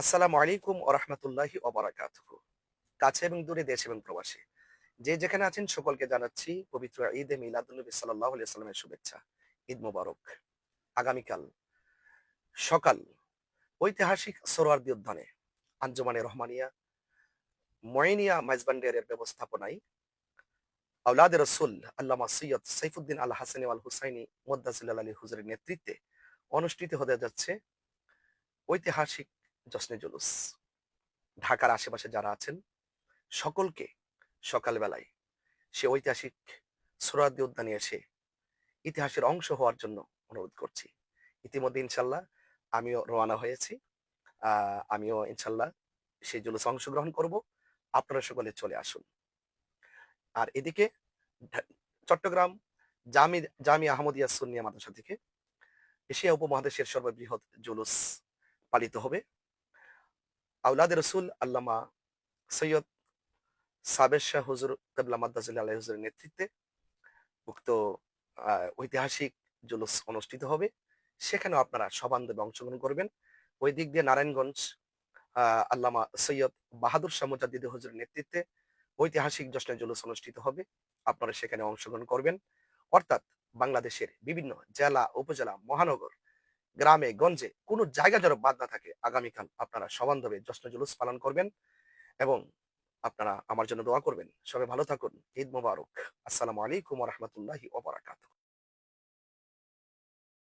আসসালামু আলাইকুম ওরহমতুল্লাহি ওবরাকাতুহু কাছে এবং দূরে দেশ এবং প্রবাসী। যে যেখানে আছেন সকলকে জানাচ্ছি পবিত্র ঈদে মিলাদুল্নবী সাল্লাহ সাল্লামের শুভেচ্ছা। ঈদ মোবারক। আগামীকাল সকাল ঐতিহাসিক সোরওয়ার্দী উদ্যানে আঞ্জুমানে রহমানিয়া ময়নিয়া মাইজবান্ডের ব্যবস্থাপনায় আউলাদ রসুল আল্লামা সৈয়দ সাইফুদ্দিন আল হাসানি আল হুসাইনি মোদ্দাসিল্লাহ আলী হুজুরের নেতৃত্বে অনুষ্ঠিত হতে যাচ্ছে ঐতিহাসিক জশ্নে জুলুস। ঢাকার আশেপাশে যারা আছেন, সকলকে সকালবেলায় সে ঐতিহাসিক সুরাদি উদ্যানে এসে ইতিহাসের অংশ হওয়ার জন্য অনুরোধ করছি। ইতিমধ্যে ইনশাল্লাহ আমিও রওনা হয়েছি। আমিও ইনশাল্লাহ সেই জুলুসে অংশগ্রহণ করব। আপনারা সকলে চলে আসুন। আর এদিকে চট্টগ্রাম জামি জামি আহমদিয়া সুন্নিয়া মাদ্রাসা থেকে এশিয়া উপমহাদেশের সর্ববৃহৎ জুলুস পালিত হবে। আউলাদ রসুল আল্লামা সৈয়দ সাবের শাহ হুজুর কেবলা মাদ্দাজুল্লাহ আলাইহি হুজুরের নেতৃত্বে উক্ত ঐতিহাসিক জুলুস অনুষ্ঠিত হবে। সেখানেও আপনারা সবান্ধবে অংশগ্রহণ করবেন। ওই দিক দিয়ে নারায়ণগঞ্জ আল্লামা সৈয়দ বাহাদুর শাহ মুজাদ্দিদ হুজুরের নেতৃত্বে ঐতিহাসিক জশ্নে জুলুস অনুষ্ঠিত হবে। আপনারা সেখানে অংশগ্রহণ করবেন। অর্থাৎ বাংলাদেশের বিভিন্ন জেলা, উপজেলা, মহানগর গ্রামে, গঞ্জে কোনো জায়গা যেন বাদ না থাকে। আগামীকাল আপনারা সবান্ধবে জশ্ন জুলুস পালন করবেন এবং আপনারা আমার জন্য দোয়া করবেন। সবাই ভালো থাকুন। ঈদ মোবারক। আসসালামু আলাইকুম রহমতুল্লাহি ওবরাকাতুহ